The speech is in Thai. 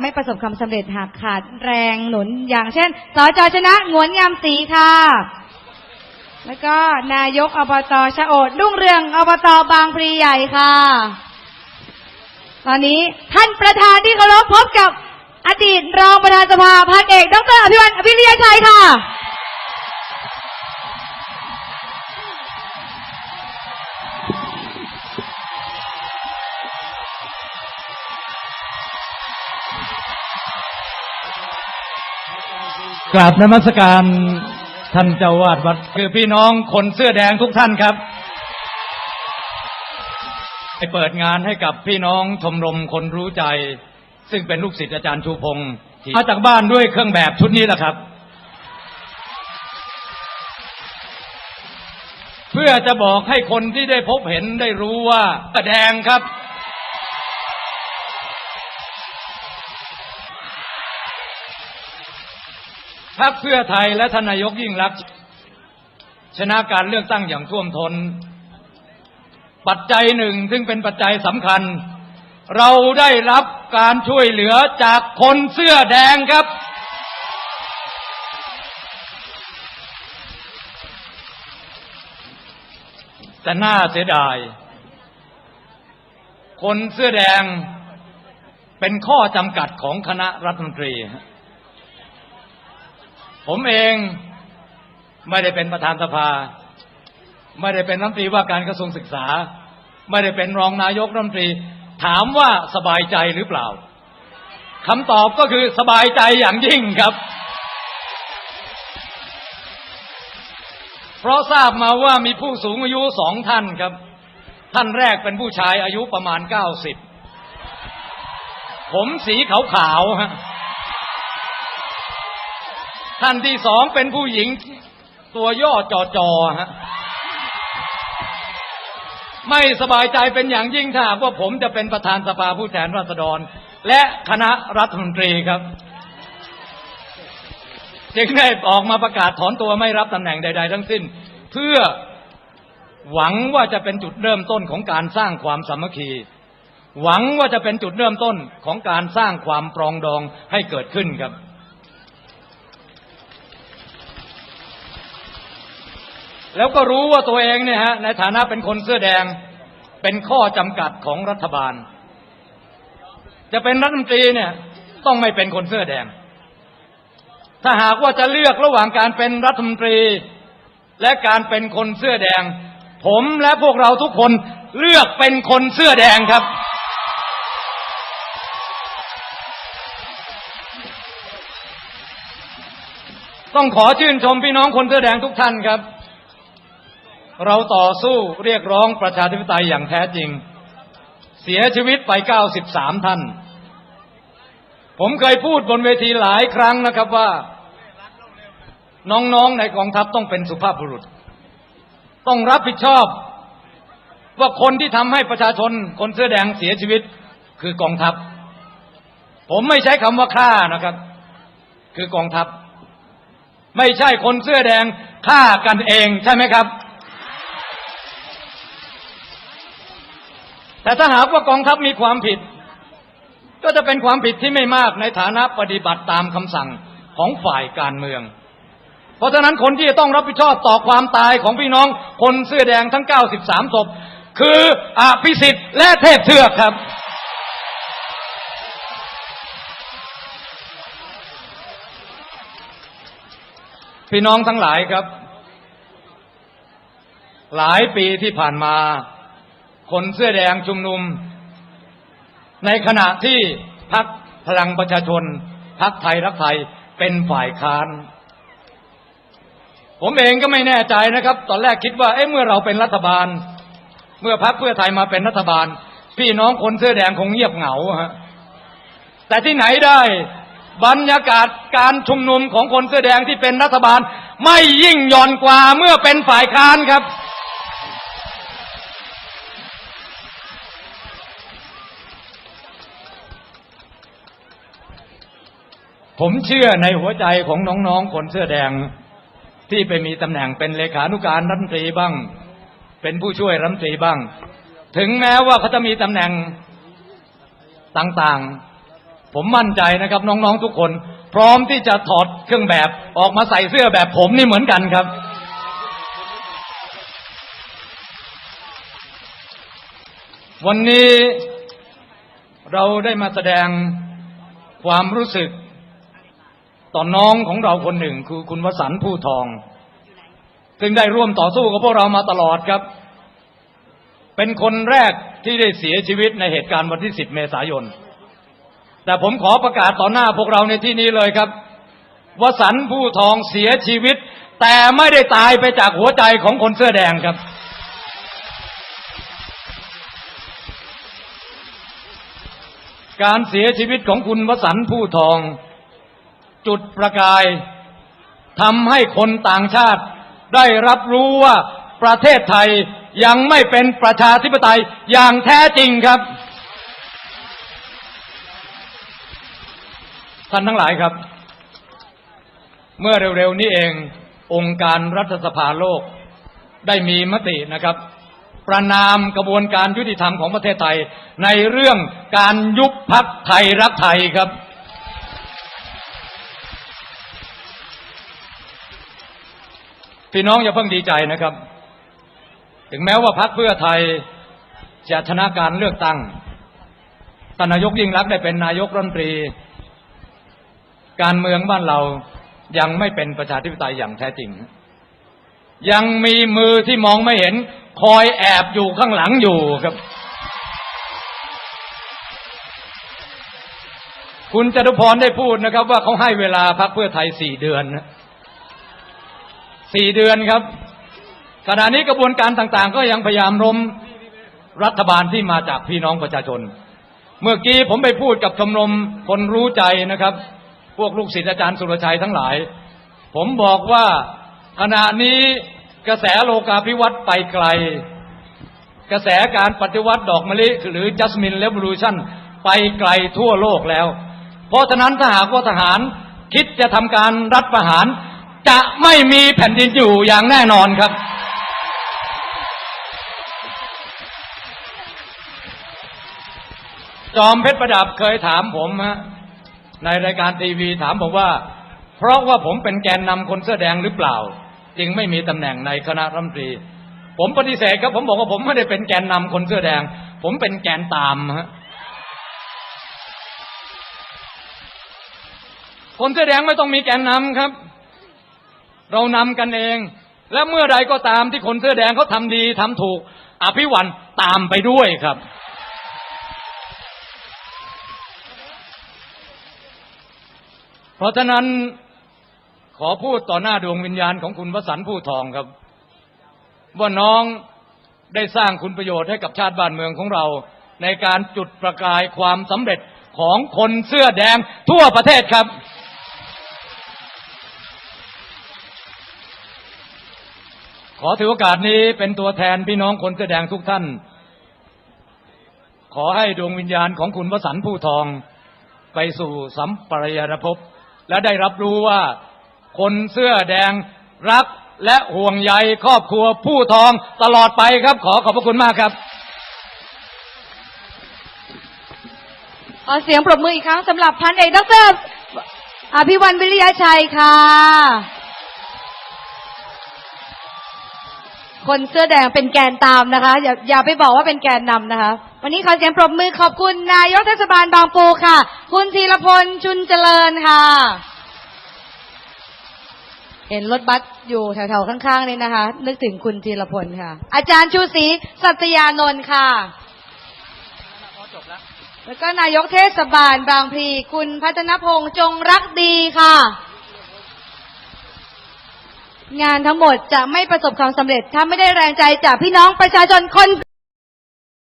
ไม่ประสบความสำเร็จหากขาดแรงหนุนอย่างเช่นสจชนะงวนงามสีค่ะ แล้วก็นายกอบตชะโอดรุ่งเรืองอบตบางพลีใหญ่ค่ะ ตอนนี้ท่านประธานที่เคารพพบกับอดีตรองประธานสภาพันเอกดรอภิวันอภิริยชัยค่ะ กราบนมัสการท่านเจ้าวาดวัด คือพี่น้องคนเสื้อแดงทุกท่านครับไปเปิดงานให้กับพี่น้องชมรมคนรู้ใจ ซึ่งเป็นลูกศิษย์อาจารย์ชูพงศ์ที่มาจากบ้านด้วยเครื่องแบบชุดนี้แหละครับ เพื่อจะบอกให้คนที่ได้พบเห็นได้รู้ว่าแดงครับ พรรคเพื่อไทยและทนายกยิ่งรัก ชนะการเลือกตั้งอย่างท่วมทนปัจจัยหนึ่งซึ่งเป็นปัจจัยสำคัญ เราได้รับการช่วยเหลือจากคนเสื้อแดงครับ แต่น่าเสียดาย คนเสื้อแดงเป็นข้อจำกัดของคณะรัฐมนตรี ผมเองไม่ได้เป็นประธานสภา ไม่ได้เป็นรัฐมนตรีว่าการกระทรวงศึกษา ไม่ได้เป็นรองนายกรัฐมนตรี ถามว่าสบายใจหรือเปล่าคำตอบก็คือสบายใจอย่างยิ่งครับ เพราะทราบมาว่ามีผู้สูงอายุสองท่านครับ ท่านแรกเป็นผู้ชายอายุประมาณเก้าสิบผมสีขาวๆฮะ ท่านที่สองเป็นผู้หญิง ตัวย่อจอจอฮะไม่สบายใจเป็นอย่างยิ่งถ้าว่าผมจะเป็นประธานสภาผู้แทนราษฎร และคณะรัฐมนตรีครับ จึงได้ออกมาประกาศถอนตัวไม่รับตำแหน่งใด ๆ ทั้งสิ้น เพื่อหวังว่าจะเป็นจุดเริ่มต้นของการสร้างความสามัคคี หวังว่าจะเป็นจุดเริ่มต้นของการสร้างความปรองดองให้เกิดขึ้นครับ แล้วก็รู้ว่าตัวเองเนี่ยฮะในฐานะเป็นคนเสื้อแดงเป็นข้อจำกัดของรัฐบาล จะเป็นรัฐมนตรีเนี่ยต้องไม่เป็นคนเสื้อแดง ถ้าหากว่าจะเลือกระหว่างการเป็นรัฐมนตรี และการเป็นคนเสื้อแดง ผมและพวกเราทุกคนเลือกเป็นคนเสื้อแดงครับ ต้องขอชื่นชมพี่น้องคนเสื้อแดงทุกท่านครับ เราต่อสู้เรียกร้องประชาธิปไตยอย่างแท้จริง เสียชีวิตไป 93 ท่าน ผมเคยพูดบนเวทีหลายครั้งนะครับว่า น้องๆในกองทัพต้องเป็นสุภาพบุรุษ ต้องรับผิดชอบ ว่าคนที่ทำให้ประชาชนคนเสื้อแดงเสียชีวิตคือกองทัพ ผมไม่ใช้คำว่าฆ่านะครับ คือกองทัพ ไม่ใช่คนเสื้อแดงฆ่ากันเองใช่ไหมครับ แต่ถ้าหากว่ากองทัพมีความผิด ก็จะเป็นความผิดที่ไม่มากในฐานะปฏิบัติตามคำสั่งของฝ่ายการเมือง เพราะฉะนั้นคนที่จะต้องรับผิดชอบต่อความตายของพี่น้องคนเสื้อแดงทั้ง 93ศพคืออภิสิทธิ์และเทพเทือกครับ พี่น้องทั้งหลายครับ หลายปีที่ผ่านมา คนเสื้อแดงชุมนุม ในขณะที่พักพลังประชาชนพักไทยรักไทยเป็นฝ่ายค้าน ผมเองก็ไม่แน่ใจนะครับ ตอนแรกคิดว่าเอ๊ะเมื่อเราเป็นรัฐบาล เมื่อพักเพื่อไทยมาเป็นรัฐบาล พี่น้องคนเสื้อแดงคงเงียบเหงาฮะแต่ที่ไหนได้บรรยากาศการชุมนุมของคนเสื้อแดงที่เป็นรัฐบาล ไม่ยิ่งหย่อนกว่าเมื่อเป็นฝ่ายค้านครับ ผมเชื่อในหัวใจของน้องๆคนเสื้อแดงที่ไปมีตำแหน่งเป็นเลขานุการรัฐมนตรีบ้าง เป็นผู้ช่วยรัฐมนตรีบ้าง ถึงแม้ว่าเขาจะมีตำแหน่งต่างๆ ผมมั่นใจนะครับน้องๆทุกคน พร้อมที่จะถอดเครื่องแบบออกมาใส่เสื้อแบบผมนี่เหมือนกันครับ วันนี้เราได้มาแสดงความรู้สึก ต่อน้องของเราคนหนึ่งคือคุณวสันต์ผู้ทอง ซึ่งได้ร่วมต่อสู้กับพวกเรามาตลอดครับ เป็นคนแรกที่ได้เสียชีวิตในเหตุการณ์วันที่ 10 เมษายน แต่ผมขอประกาศต่อหน้าพวกเราในที่นี้เลยครับวสันต์ผู้ทองเสียชีวิต แต่ไม่ได้ตายไปจากหัวใจของคนเสื้อแดงครับการเสียชีวิตของคุณวสันต์ผู้ทอง จุดประกายทำให้คนต่างชาติ ได้รับรู้ว่าประเทศไทยยังไม่เป็นประชาธิปไตยอย่างแท้จริงครับ ท่านทั้งหลายครับ เมื่อเร็วๆนี้เอง องค์การรัฐสภาโลก ได้มีมตินะครับ ประนามกระบวนการยุติธรรมของประเทศไทย ในเรื่องการยุบพักไทยรักไทยครับ พี่น้องอย่าเพิ่งดีใจนะครับ ถึงแม้ว่าพักเพื่อไทยจะชนะการเลือกตั้งท่านนายกยิ่งรักได้เป็นนายกรัฐมนตรี การเมืองบ้านเรายังไม่เป็นประชาธิปไตยอย่างแท้จริง ยังมีมือที่มองไม่เห็น คอยแอบอยู่ข้างหลังอยู่ครับ คุณจตุพรได้พูดนะครับ ว่าเขาให้เวลาพักเพื่อไทยสี่เดือนนะ สี่เดือนครับ ขณะนี้กระบวนการต่างๆ ก็ยังพยายามล้มรัฐบาลที่มาจากพี่น้องประชาชน เมื่อกี้ผมไปพูดกับชมรมคนรู้ใจนะครับ พวกลูกศิษย์อาจารย์สุรชัยทั้งหลาย ผมบอกว่าขณะนี้กระแสโลกาภิวัตน์ไปไกล กระแสการปฏิวัติดอกมะลิ หรือ Jasmine Revolution ไปไกลทั่วโลกแล้ว เพราะฉะนั้นถ้าหากว่าทหารคิดจะทำการรัฐประหาร จะไม่มีแผ่นดินอยู่อย่างแน่นอนครับ จอมเพชรประดับเคยถามผมฮะในรายการทีวีถามผมว่า เพราะว่าผมเป็นแกนนำคนเสื้อแดงหรือเปล่า จึงไม่มีตำแหน่งในคณะรัฐมนตรี ผมปฏิเสธครับ ผมบอกว่าผมไม่ได้เป็นแกนนำคนเสื้อแดง ผมเป็นแกนตามฮะคนเสื้อแดงไม่ต้องมีแกนนำครับ เรานำกันเอง และเมื่อใดก็ตามที่คนเสื้อแดงเขาทำดีทำถูก อภิวันตามไปด้วยครับ เพราะฉะนั้นขอพูดต่อหน้าดวงวิญญาณของคุณวสันต์ผู้ทองครับ ว่าน้องได้สร้างคุณประโยชน์ให้กับชาติบ้านเมืองของเรา ในการจุดประกายความสำเร็จของคนเสื้อแดงทั่วประเทศครับ ขอถือโอกาสนี้เป็นตัวแทนพี่น้องคนเสื้อแดงทุกท่าน ขอให้ดวงวิญญาณของคุณวสันต์ผู้ทอง ไปสู่สัมปรายภพ และได้รับรู้ว่าคนเสื้อแดงรักและห่วงใยครอบครัวผู้ทองตลอดไปครับ ขอขอบพระคุณมากครับ ขอเสียงปรบมืออีกครั้งสำหรับพันเอกดรอภิวันวิริยะชัยค่ะ คนเสื้อแดงเป็นแกนตามนะคะ อย่าอย่าไปบอกว่าเป็นแกนนำนะคะ วันนี้ขอเสียงปรบมือขอบคุณนายกเทศบาลบางปูค่ะ คุณธีรพลชุนเจริญค่ะ เห็นรถบัสอยู่แถวๆข้างๆนี่นะคะ นึกถึงคุณธีรพลค่ะ อาจารย์ชูศรีสัตยานนท์ค่ะแล้วก็นายกเทศบาลบางพลีคุณพัฒนพงษ์จงรักดีค่ะ งานทั้งหมดจะไม่ประสบความสำเร็จ ถ้าไม่ได้แรงใจจากพี่น้องประชาชนคน